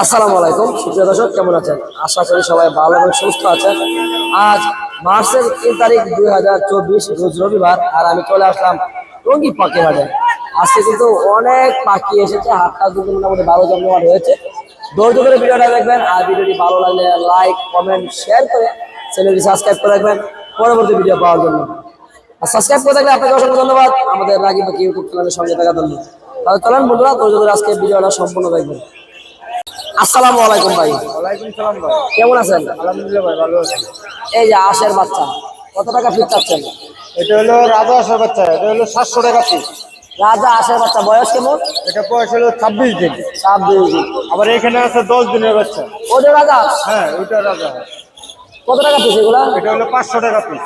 আসসালামু আলাইকুম। সুপ্রিয় দর্শক, কেমন আছেন? আশা করি সবাই ভালো এবং সুস্থ আছেন। আজ মার্চের তিন তারিখ দুই হাজার চব্বিশ, রোজ রবিবার, আর আমি চলে আসলাম রঙ্গি পাখি হাটে। আজকে কিন্তু অনেক পাখি এসেছে, হাটটা কিন্তু মোটামুটি ভালো জমজমাট হয়েছে। ধৈর্য করে ভিডিওটা দেখবেন, আর ভিডিওটি ভালো লাগলে লাইক, কমেন্ট, শেয়ার করে চ্যানেলটি সাবস্ক্রাইব করে রাখবেন পরবর্তী ভিডিও পাওয়ার জন্য। আর সাবস্ক্রাইব করে থাকলে আপনাকে অসংখ্য ধন্যবাদ। আমাদের রাগি পাখি ইউটিউব চ্যানেলের সঙ্গে থাকার জন্য। তাহলে চলেন বন্ধুরা ধৈর্য ধরে আজকে ভিডিওটা সম্পূর্ণ দেখবেন। আসসালামু আলাইকুম ভাই। ওয়ালাইকুম সালাম ভাই। কেমন আছেন? আলহামদুলিল্লাহ ভাই ভালো আছি। এই যে আশের বাচ্চা কত টাকা ফিট চাচ্ছেন? এটা হলো রাজা আসার বাচ্চা এটা হলো সাতশো টাকা পিস রাজা আশের বাচ্চা বয়স কেমন? এটা বয়স হলো ছাব্বিশ দিন। ছাব্বিশ দিন। আবার এখানে আছে দশ দিনের বাচ্চা। ওটা রাজা? হ্যাঁ ওইটা রাজা। কত টাকা পিস এগুলা? এটা হলো পাঁচশো টাকা পিস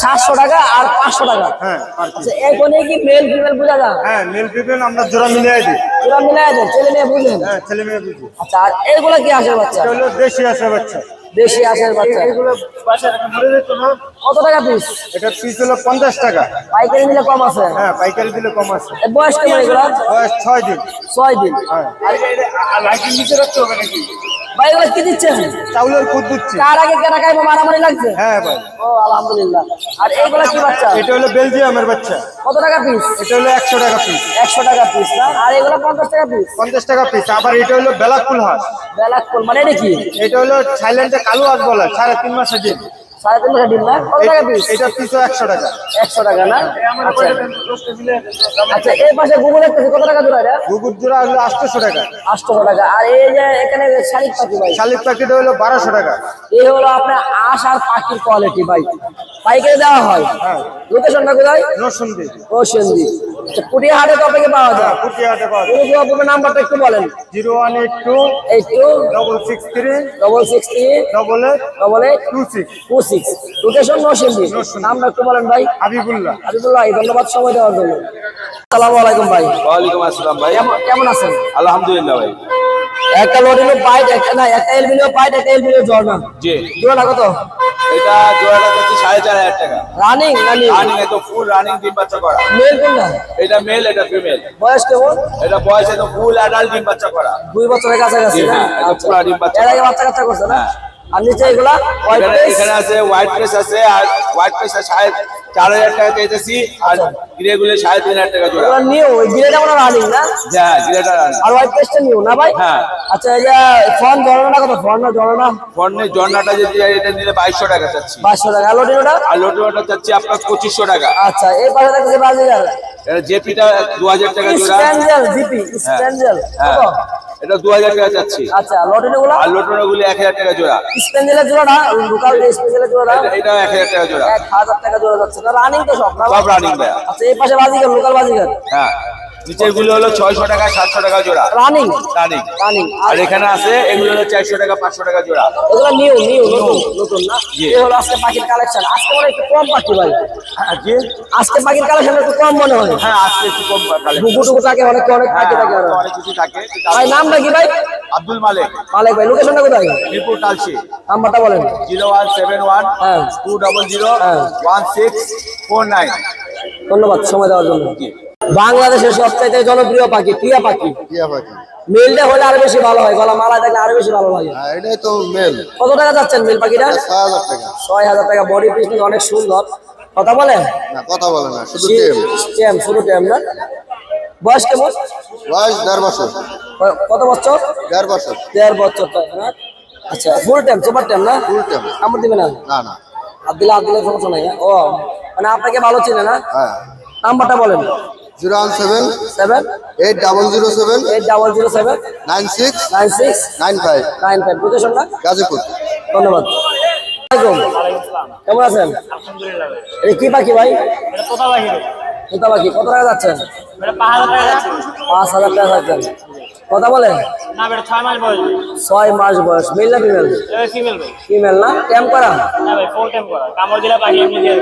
সাতশো টাকা আর পাঁচশো টাকা। হ্যাঁ? আচ্ছা এখানে কি মেল ফিমেল বোঝা যায়? হ্যাঁ নীল পিপেন আমরা জোড়া মিলিয়ে দিই। পুরো মিলাই দেন ছেলে মেয়ে বুঝলেন? হ্যাঁ ছেলে মেয়ে বুঝি। আচ্ছা আর এইগুলা কি আশের বাচ্চা? হলো দেশি আসার বাচ্চা। দেশি আশের বাচ্চা। এগুলো বাসায় রাখা মরে যেত না কত টাকা পিস এটা পিস হলো পঞ্চাশ টাকা। পাইকারি নিলে কম আছে? হ্যাঁ পাইকারি দিলে কম আছে। বয়স কেমন এগুলা বয়স ছয় দিন। ছয় দিন। হ্যাঁ। লাইটিং নিচে রাখতে হবে নাকি? ভাই এগুলা কি দিচ্ছেন? চাউলের খুদ দিচ্ছি। কার আগে কেনা খাইবো? মারামারি লাগছে? হ্যাঁ ভাই। ও আলহামদুলিল্লাহ। আর এইগুলো কি বাচ্চা? এটা হলো বেলজিয়ামের বাচ্চা। কত টাকা পিস এটা হলো একশো টাকা পিস একশো টাকা পিস না? আর এগুলো পঞ্চাশ টাকা পিস পঞ্চাশ টাকা পিস আবার এটা হলো বেলাকুল হাঁস। বেলাক কোল মানে এটা কি? এটা হলো থাইল্যান্ডে কালো হাঁস বলে সাড়ে তিন মাসের ডিম। সাড়ে তিন টাকা ডিম না? কত টাকা পিস এটা পিসও একশো টাকা। একশো টাকা না? আচ্ছা। আচ্ছা এই পাশে গুগল দেখতেছি কত টাকা জোড়া এটা? গুগুর জোড়া হলো আটশোশো টাকা। আটশো টাকা। আর এই যে এখানে শালিক পাখি ভাই শালিক প্যাকেট হলো বারোশো টাকা। এই হলো আপনার আশ আর পাখির কোয়ালিটি ভাই। পাইকারি দেওয়া হয়। হ্যাঁ। লোকেশনটা কোথায়? নসুন্দি ও আচ্ছা পুটিয়া হাটে তো আপনাকে পাওয়া যায়? কুটি হাটে পাওয়া কোনো আপনার নাম্বারটা একটু বলেন। Zero one eight two eight two double six three double six three double eight double eight two six. Two six. Location Narsingdi. নামটা একটু বলেন ভাই। হাবিবুল্লাহ। হাবিবুল্লাহ ধন্যবাদ সময় দেওয়ার জন্য। আসসালামু আলাইকুম ভাই। ওয়ালাইকুম আসসালাম ভাই। কেমন আছেন? আলহামদুলিল্লাহ ভাই। একটা লোডিনো পাইট একটা না একটা এলবিনো পাইট একটা এলবিনো ঝর্ণা জি। জোড়াটা কত? এটা জোড়াটা হচ্ছে সাড়ে চার হাজার টাকা। রানিং রানিং রানিং এত ফুল রানিং ডিম বাচ্চা করা। মেল কোনটা এটা মেল এটা ফিমেল বয়স কেমন? এটা বয়স এত ফুল অ্যাডাল্ট ডিম বাচ্চা করা। দুই বছরের কাছাকাছি না? হ্যাঁ, পুরা ডিম বাচ্চা এর আগে বাচ্চা কাচ্চা করছে না? আর নিচে এগুলা হোয়াইট এখানে এখানে আছে হোয়াইট প্রেস আছে আর হোয়াইট প্রেস সাড়ে চার হাজার টাকা চাইতেছি আর গ্রে গুলো সাড়ে তিন হাজার টাকা জোড়া। নিউ ওই গ্রেটা মনে রানিং না? হ্যাঁ গ্রেটা রানিং আর হোয়াইট পেস্টটা নিউ না ভাই? হ্যাঁ। আচ্ছা এই যে ফোন জড়ানা কত? ফোন না জড়ানা ফর্নের জর্নাটা যদি এটা নিলে বাইশশো টাকা চাচ্ছি। বাইশশো টাকা। আর লোডিনোটা আর লোটোটা চাচ্ছি আপনার পঁচিশশো টাকা। আচ্ছা এই পাশে দেখতেছি বাজিগার। এটা জেপিটা দু হাজার টাকা জোড়া। স্প্যাঞ্জেল জিপি স্প্যাঞ্জেল হ্যাঁ। এটা দু হাজার টাকা চাচ্ছি আচ্ছা লটিনো গুলো? আর এক হাজার টাকা জোড়া। স্পেন্ডেলের জোড়া লোকাল স্পেন্ডেলের জোড়া এটা- এটা এক হাজার টাকা জোড়া। এক হাজার টাকা জোড়া যাচ্ছে। না রানিং তো সব সব running ভাইয়া। আচ্ছা এই পাশে বাজিগার লোকাল বাজিগার? হ্যাঁ। নিচেরগুলো হলো ছয়শো টাকা সাতশো টাকা জোড়া। রানিং রানিং রানিং আর এখানে আছে এগুলো হলো চারশো টাকা পাঁচশো টাকা জোড়া। এগুলো নিউ নিউ নতুন নতুন না। এই হলো আজকে পাখির কালেকশন আজকে মনে একটু কম পাখি ভাই। জি। আজকে পাখির কালেকশন একটু কম মনে হয়। হ্যাঁ আজকে একটু কম কালে টুকু টুকু থাকে অনেক অনেক পাখি থাকে। অনেক কিছু থাকে। ভাই নামটা কি ভাই? আব্দুল মালিক। মালিক ভাই লোকেশনটা কোথায়? মিরপুর টালসি নাম্বারটা বলেন। জিরো ওয়ান সেভেন ওয়ান হ্যাঁ। টু ডবল জিরো হ্যাঁ। One six four nine. ধন্যবাদ সময় দেওয়ার জন্য। বাংলাদেশের সবচাইতে জনপ্রিয় পাখি টিয়া পাখি। টিয়া পাখি। মেলটা হলে আরও বেশি ভালো হয় গলা মালা থাকলে আরও বেশি ভালো লাগে। হ্যাঁ এটাই তো মেল। কত টাকা যাচ্ছেন মেল পাখিটা? ছয় হাজার টাকা। ছয় হাজার টাকা। বডি পিস অনেক সুন্দর। কথা বলেন না কথা বলে না শুধু টেম। টেম শুরু টেম না? বয়স কেমন? বয়স দেড় বছর। কত বছর? দেড় বছর। দেড় বছর আচ্ছা ফুল টাইম সুপার টাইম না? ফুল টেম। আমার দিবে না? না না। হাত দিলে সমস্যা নাই? ও। মানে আপনাকে ভালো চিনে না? হ্যাঁ। নাম্বারটা বলেন। Zero one seven seven eight double zero seven eight double zero seven nine six nine six nine five nine five লোকেশনটা গাজীপুর। ধন্যবাদ। কেমন আছেন? এই কি পাখি ভাই? তোতা পাখি কত টাকা যাচ্ছেন? পাঁচ হাজার টাকা যাচ্ছেন। কথা বলেন? না বেটা ছয় মাস বয়স। ছয় মাস বয়স। মেল না ফিমেল ফিমেল ভাই। ফিমেল না? ক্যাম্প করা? না ভাই ফোর টাইম করা। কামড় দিলে পাখি এমনি দিয়ে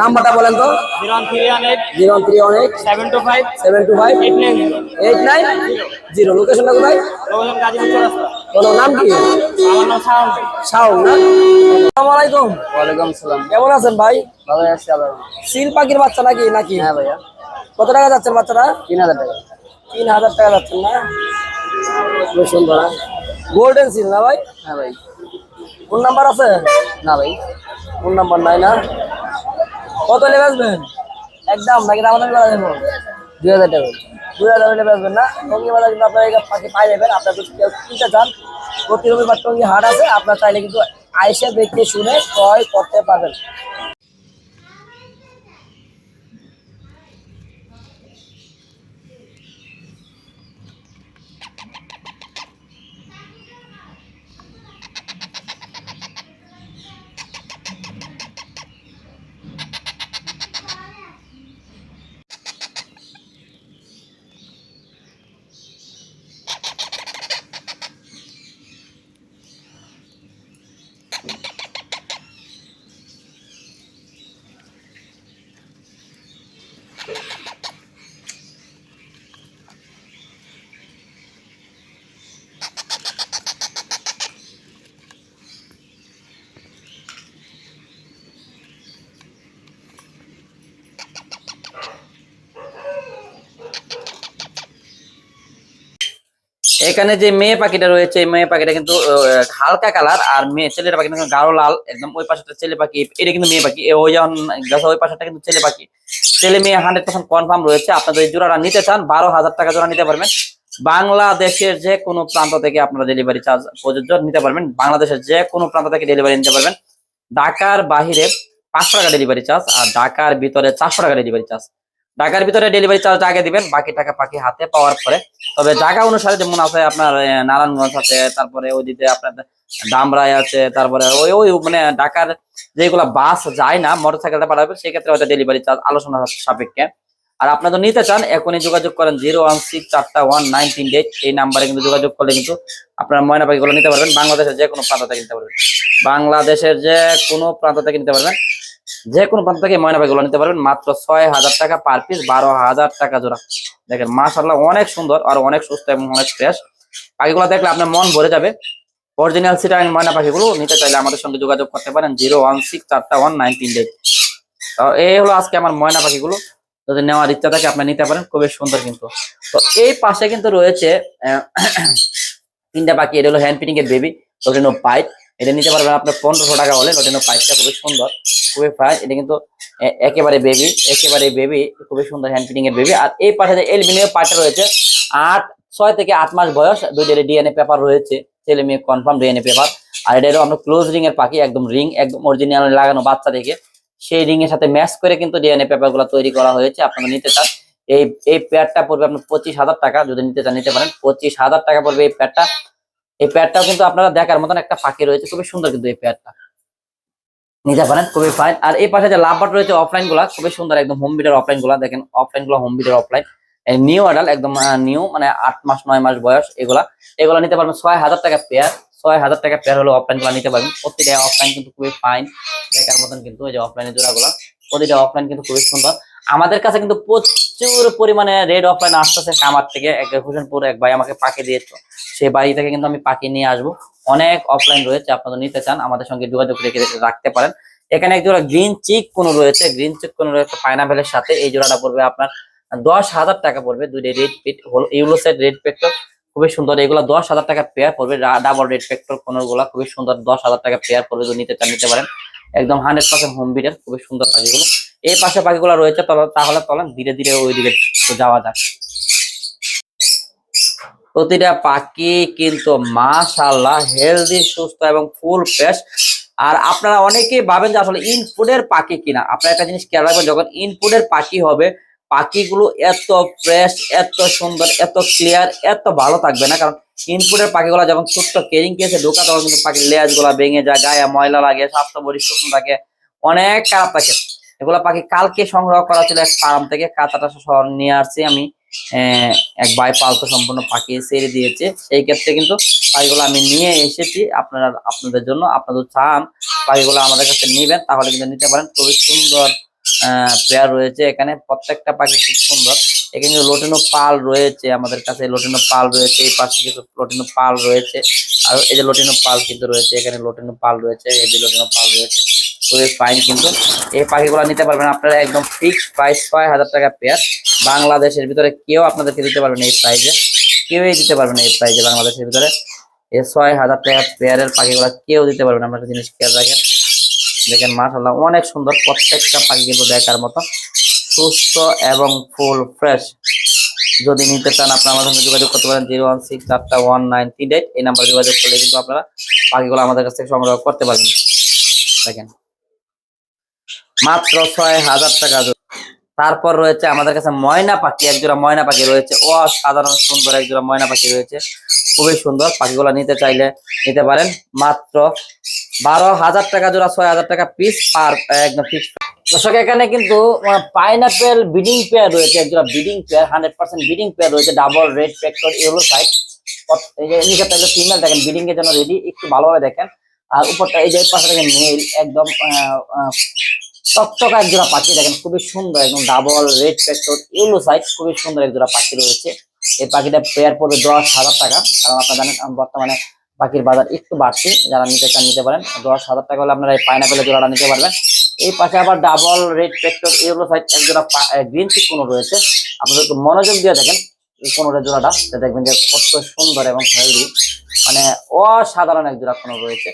নাম্বারটা বলেন তো। Zero one three one eight zero three one eight seven two five seven two five eight nine zero eight nine zero লোকেশনটা কোথায়? লোকেশন গাজীপুর কোনো নাম কি? আমার নাম সাউন্ড শাওন না? আসসালামু আলাইকুম। ওয়ালাইকুম সালাম কেমন আছেন ভাই? ভালো আছি সিল পাখির বাচ্চা নাকি? নাকি? হ্যাঁ ভাইয়া। কত টাকা যাচ্ছেন বাচ্চাটা তিন হাজার টাকা। তিন হাজার টাকা যাচ্ছেন না? গোল্ডেন সিল না ভাই? হ্যাঁ ভাই। কোন নাম্বার আছে? না ভাই। কোন নাম্বার নাই না। কত লেগে আসবেন একদম নাকি দামাদামি করা যাব দুই হাজার টাকা। দুই হাজার হলে বেচবেন না। টঙ্গি বাজার কিন্তু আপনার পাখি পাই যাবেন। আপনার যদি কেউ কিনতে চান প্রতি রবিবার টঙ্গি হাট আছে আপনার চাইলে কিন্তু আইসে দেখে শুনে ক্রয় করতে পারবেন। এখানে যে মেয়ে পাখিটা রয়েছে মেয়ে পাখিটা কিন্তু হালকা কালার, আর মেয়ে, ছেলের পাখি কিন্তু গাঢ় লাল, একদম ওই পাশেটা ছেলে পাখি, এটা কিন্তু মেয়ে পাখি ওই যেমন গাছা ওই পাশেটা কিন্তু ছেলে পাখি। ছেলে মেয়ে হান্ড্রেড পার্সেন্ট কনফার্ম রয়েছে আপনাদের জোড়াটা নিতে চান, বারো হাজার টাকা জোড়া নিতে পারবেন। বাংলাদেশের যে কোনো প্রান্ত থেকে আপনারা ডেলিভারি চার্জ প্রযোজ্য নিতে পারবেন। বাংলাদেশের যে কোনো প্রান্ত থেকে ডেলিভারি নিতে পারবেন। ঢাকার বাহিরে পাঁচশো টাকা ডেলিভারি চার্জ আর ঢাকার ভিতরে চারশো টাকা ডেলিভারি চার্জ ঢাকার ভিতরে ডেলিভারি চার্জ আগে দিবেন, বাকি টাকা পাখি হাতে পাওয়ার পরে। তবে জায়গা অনুসারে যেমন আছে আপনার নারায়ণগঞ্জ আছে, তারপরে ওইদিকে আপনার ডামরাই আছে, তারপরে ওই ওই মানে ঢাকার যেগুলা বাস যায় না মোটর সাইকেলটা পাঠাবে সেই ক্ষেত্রে হয়তো ডেলিভারি চার্জ আলোচনা সাপেক্ষে। আর আপনারা নিতে চান, এখনই যোগাযোগ করেন জিরো ওয়ান সিক্স চারটা ওয়ান নাইন তিন এইট। এই নাম্বারে কিন্তু যোগাযোগ করলে কিন্তু আপনারা ময়না পাখিগুলো নিতে পারবেন। বাংলাদেশের যে কোনো প্রান্ত থেকে নিতে পারবেন। বাংলাদেশের যে কোনো প্রান্ত থেকে নিতে পারবেন। যে কোনো প্রান্ত থেকে ময়না পাখিগুলো নিতে পারবেন। মাত্র ছয় হাজার টাকা পার পিস বারো হাজার টাকা জোড়া। দেখেন মাশাল্লাহ অনেক সুন্দর আর অনেক সুস্থ এবং অনেক ফ্রেশ পাখিগুলো দেখলে আপনার মন ভরে যাবে। অরিজিনাল সিটাইন ময়না পাখিগুলো নিতে চাইলে আমাদের সঙ্গে যোগাযোগ করতে পারেন জিরো ওয়ান সিক্স চারটা ওয়ান নাইন তিন তো এই হলো আজকে আমার ময়না পাখিগুলো। যদি নেওয়ার ইচ্ছা থাকে আপনি নিতে পারেন, খুবই সুন্দর কিন্তু। তো এই পাশে কিন্তু রয়েছে তিনটা পাখি। এটা হলো হ্যান্ড পিটিং এর বেবি লোটিনো পাইপ এটা নিতে পারবেন আপনার পনেরোশো টাকা হলে লোটিনো পাইপটা খুবই সুন্দর, খুবই ফাইন এটা কিন্তু একেবারে বেবি একেবারে বেবি খুবই সুন্দর হ্যান্ড ফিটিং এর বেবি আর এই পাশে যে এলবিনিও পার্টটা রয়েছে, আট, ছয় থেকে আট মাস বয়স দুই দুইটার ডিএনএ পেপার রয়েছে ছেলে মেয়ে কনফার্ম ডিএনএ পেপার আর এটা আপনার ক্লোজ রিং এর পাখি, একদম রিং একদম অরিজিনাল লাগানো বাচ্চা থেকে সেই রিং এর সাথে ম্যাচ করে কিন্তু ডিএনএ পেপারগুলো তৈরি করা হয়েছে, আপনারা নিতে চান। এই এই প্যাডটা পড়বে আপনার পঁচিশ হাজার টাকা, যদি নিতে চান, নিতে পারেন। পঁচিশ হাজার টাকা পড়বে এই প্যাডটা এই প্যাডটাও কিন্তু আপনারা দেখার মতন একটা ফাঁকি রয়েছে, খুবই সুন্দর কিন্তু এই প্যাডটা নিতে পারেন, খুবই ফাইন আর এই পাশে যে লাভবাট রয়েছে অফলাইনগুলা খুবই সুন্দর একদম হোম বিডার অফলাইনগুলা দেখেন অফলাইনগুলা home breeder offline new adult একদম নিউ মানে আট মাস, নয় মাস বয়স এগুলা। এগুলা নিতে পারবেন ছয় হাজার টাকা পেয়ার ছয় হাজার টাকা পেয়ার হলো অফলাইনগুলা নিতে পারবেন। প্রতিটা অফলাইন কিন্তু খুবই ফাইন দেখার মতন কিন্তু এই যে অফলাইনের জোড়াগুলা, প্রতিটা অফলাইন কিন্তু খুবই সুন্দর। আমাদের কাছে কিন্তু প্রচুর পরিমাণে রেড অফলাইন আসতেছে কামার থেকে। এক হোসেনপুর এক ভাই আমাকে পাখি দিয়েছে। সেই বাড়ি থেকে কিন্তু আমি পাখি নিয়ে আসব। অনেক অফলাইন রয়েছে, আপনারা নিতে চান, আমাদের সঙ্গে যোগাযোগ রেখে রাখতে পারেন। এখানে এক জোড়া গ্রিন চিক কোন রয়েছে। গ্রিন চিক কোন রয়েছে পাইনাপেলের সাথে। এই জোড়াটা পড়বে আপনার দশ হাজার টাকা পড়বে। দুইটা red pied yellow set red factor খুবই সুন্দর। এগুলো দশ হাজার টাকা পেয়ার পড়বে। ডাবল রেড পেক্টর কোনগুলা খুবই সুন্দর। দশ হাজার টাকা পেয়ার পড়বে। নিতে চান, নিতে পারেন। একদম হান্ড্রেড পার্সেন্ট হোম বিটের খুবই সুন্দর পাখিগুলো। এই পাশে পাখিগুলো রয়েছে তাহলে চলেন ধীরে ধীরে ওইদিকে যাওয়া যাক। প্রতিটা পাখি কিন্তু মাশাল্লাহ হেলদি সুস্থ এবং ফুল ফ্রেশ আর আপনারা অনেকেই ভাবেন যে আসলে ইনপুটের পাখি কিনা। আপনারা একটা জিনিস খেয়াল রাখবেন, যখন ইনপুটের পাখি হবে, পাখিগুলো এত ফ্রেশ এত সুন্দর, এত ক্লিয়ার এত ভালো থাকবে না। কারণ ইনপুটের পাখিগুলো যখন ছোট্ট কেরিং কেসে ঢোকা, তখন কিন্তু পাখির লেজগুলা ভেঙে যায়, গায়ে ময়লা লাগে স্বাস্থ্য বডি শুকনো থাকে, অনেক খারাপ থাকে। এগুলা পাখি কালকে সংগ্রহ করা ছিল এক ফার্ম থেকে। কাঁচাটা শহর নিয়ে আসছি আমি। এক ভাই পালতো সম্পূর্ণ পাখি ছেড়ে দিয়েছে। সেই ক্ষেত্রে কিন্তু পাখিগুলো আমি নিয়ে এসেছি। আপনারা, আপনাদের জন্য আপনাদের চান পাখিগুলো আমাদের কাছে নিবেন, তাহলে কিন্তু নিতে পারেন। খুবই সুন্দর প্লেয়ার রয়েছে এখানে। প্রত্যেকটা পাখি খুব সুন্দর। এখানে লোটিনো পাল রয়েছে আমাদের কাছে। লোটিনো পাল রয়েছে। এই পাশে কিছু লোটিনো পাল রয়েছে। আর এই যে লোটিনো পাল কিন্তু রয়েছে এখানে। লোটিনো পাল রয়েছে, এই যে লোটিনো পাল রয়েছে। খুবই ফাইন কিন্তু। এই পাখিগুলো নিতে পারবেন আপনারা একদম ফিক্সড প্রাইস ছয় হাজার টাকা পেয়ার। বাংলাদেশের ভিতরে কেউ আপনাদেরকে দিতে পারবেন এই প্রাইসে কেউই দিতে পারবেন এই প্রাইজে বাংলাদেশের ভিতরে। এই ছয় হাজার টাকা পেয়ারের পাখিগুলো কেউ দিতে পারবে না। আপনার জিনিস খেয়াল রাখেন। দেখেন মাশাল্লাহ অনেক সুন্দর প্রত্যেকটা পাখি কিন্তু দেখার মতো। সুস্থ এবং ফুল ফ্রেশ যদি নিতে চান আপনারা আমাদের সঙ্গে যোগাযোগ করতে পারেন জিরো ওয়ান সিক্স চারটা ওয়ান নাইন থ্রি এইট। এই নাম্বারে যোগাযোগ করলে কিন্তু আপনারা পাখিগুলো আমাদের কাছ থেকে সংগ্রহ করতে পারবেন। দেখেন। মাত্র ছয় হাজার টাকা। তারপর রয়েছে আমাদের কাছে ময়না পাখি একজোড়া ময়না পাখি রয়েছে। অসাধারণ সুন্দর একজোড়া ময়না পাখি রয়েছে। খুবই সুন্দর, পাখিগুলো নিতে চাইলে নিতে পারেন। মাত্র বারো হাজার টাকা জোড়া, ছয় হাজার টাকা পিস পার একদম ফিক্স দর্শক, এখানে কিন্তু পাইনাপেল বিডিং পেয়ার রয়েছে একজোড়া breeding pair hundred percent breeding pair রয়েছে double red factor yellow side এই যে ফিমেল দেখেন বিডিং এর জন্য রেডি একটু ভালোভাবে দেখেন। আর উপরটা, এই যে পাশে দেখেন মেল একদম আহ, এক জোড়া পাখি দেখেন খুবই সুন্দর একদম double red factor yellow side খুবই সুন্দর এক জোড়া পাখি রয়েছে। এই পাখিটা পেয়ার পড়বে দশ হাজার টাকা কারণ আপনারা জানেন বর্তমানে পাখির বাজার একটু বাড়ছে যারা নিতে চান নিতে পারেন। দশ হাজার টাকা হলে আপনারা এই পাইনাপেলের জোড়াটা নিতে পারবেন। এই পাশে আবার double red factor yellow side এক জোড়া গ্রিন চিক কোনো রয়েছে। আপনারা একটু মনোযোগ দিয়ে দেখেন এই কোনোটা জোড়াটা দেখবেন যে কত সুন্দর এবং হেলদি মানে অসাধারণ এক জোড়া কোনো রয়েছে।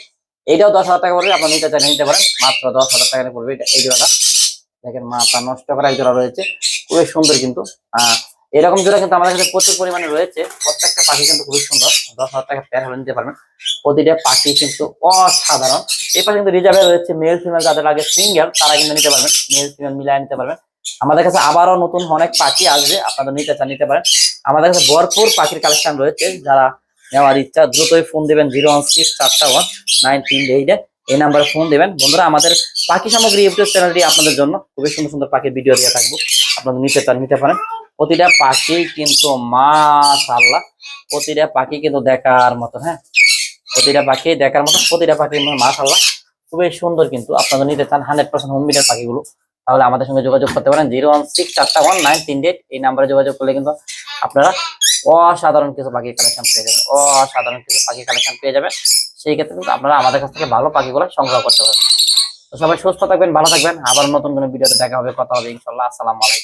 এইটাও দশ হাজার টাকা পড়বে, আপনার নিতে চাইলে নিতে পারেন। মাত্র দশ হাজার টাকা পড়বে এটা, এই জোড়াটা। দেখেন, মাথা নষ্ট করা এক জোড়া রয়েছে। খুবই সুন্দর কিন্তু। এরকম জোড়া কিন্তু আমাদের কাছে প্রচুর পরিমাণে রয়েছে। প্রত্যেকটা পাখি কিন্তু খুবই সুন্দর। দশ হাজার টাকা পেয়ার হলে নিতে পারবেন। প্রতিটা পাখি কিন্তু অসাধারণ। এই কিন্তু রিজার্ভে রয়েছে মেল ফিমেল যাদের লাগে সিঙ্গেল তারা কিন্তু নিতে পারবেন। মেল ফিমেল মিলায় নিতে পারবেন। আমাদের কাছে আবারও নতুন অনেক পাখি আসবে আপনাদের নিতে চান, নিতে পারেন। আমাদের কাছে ভরপুর পাখির কালেকশন রয়েছে। যারা নেওয়ার ইচ্ছা, দ্রুতই ফোন দিবেন জিরো ওয়ান সিক্স চারটা ওয়ান নাইন তিন এইটে এই নাম্বারে ফোন দিবেন। বন্ধুরা, আমাদের পাখি সামগ্রী ইউটিউব চ্যানেলটি আপনাদের জন্য খুবই সুন্দর সুন্দর পাখির ভিডিও দিয়ে থাকব। আপনাদের নিতে চান নিতে পারেন। প্রতিটা পাখি কিন্তু মা মাশাআল্লাহ, প্রতিটা পাখি কিন্তু দেখার মতো হ্যাঁ? প্রতিটা পাখি দেখার মতো, প্রতিটা পাখি মাশাআল্লাহ খুবই সুন্দর কিন্তু। আপনারা নিতে চান হান্ড্রেড পার্সেন্ট হোম মিটার পাখিগুলো, তাহলে আমাদের সঙ্গে যোগাযোগ করতে পারেন জিরো ওয়ান সিক্স চারটা ওয়ান নাইন তিন এইট এই নাম্বারে যোগাযোগ করলে কিন্তু আপনারা অসাধারণ কিছু পাখির কালেকশন পেয়ে যাবেন, অসাধারণ কিছু পাখির কালেকশন পেয়ে যাবেন। সেই ক্ষেত্রে কিন্তু আপনারা আমাদের কাছ থেকে ভালো পাখিগুলো সংগ্রহ করতে পারবেন। তো সবাই সুস্থ থাকবেন, ভালো থাকবেন। আবার নতুন কোনো ভিডিওতে দেখা হবে, কথা হবে ইনশাল্লাহ আসসালামু আলাইকুম।